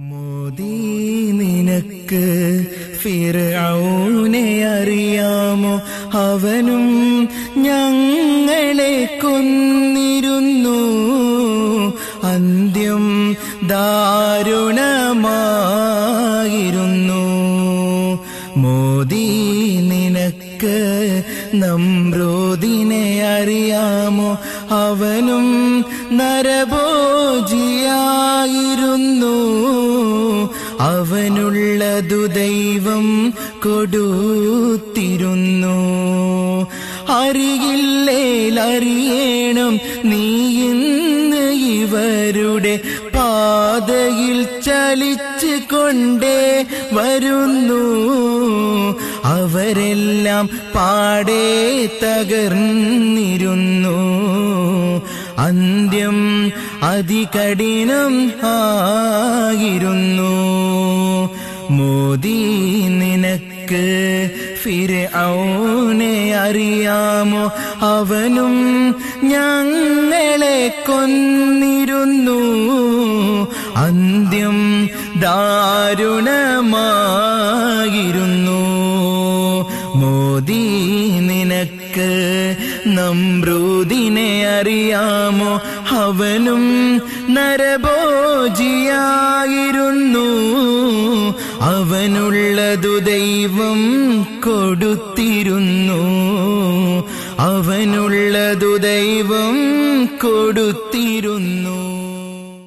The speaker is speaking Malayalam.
മോദി നിനക്ക് ഫിറൗനെ അറിയാമോ? അവനും ഞങ്ങളെ കൊന്നിരുന്നു. അന്ത്യം ദാരുണമായിരുന്നു. മോദി നിനക്ക് നമ്രോദിനെ അറിയാമോ? അവനും നരഭോജിയായിരുന്നു. അവനുള്ളതു ദൈവം കൊടുത്തിരുന്നു. അറിയില്ലേലറിയേണം നീ ഇന്ന് ഇവരുടെ പാതയിൽ ചലിച്ചു കൊണ്ടേ വരുന്നു. അവരെല്ലാം പാടെ തകർന്നിരുന്നു. അന്ത്യം അതികഠിനം ആയിരുന്നു. മോദി നിനക്ക് ഫിർഔനെ അറിയാമോ? അവനും ഞങ്ങളെ കൊന്നിരുന്നു. അന്ത്യം ദാരുണമായിരുന്നു. മോദി നിനക്ക് നമ്രൂദിനെ അറിയാമോ? അവനും നരഭോജിയായിരുന്നു. അവനുള്ളതു ദൈവം കൊടുത്തിരുന്നു. അവനുള്ളതു ദൈവം കൊടുത്തിരുന്നു.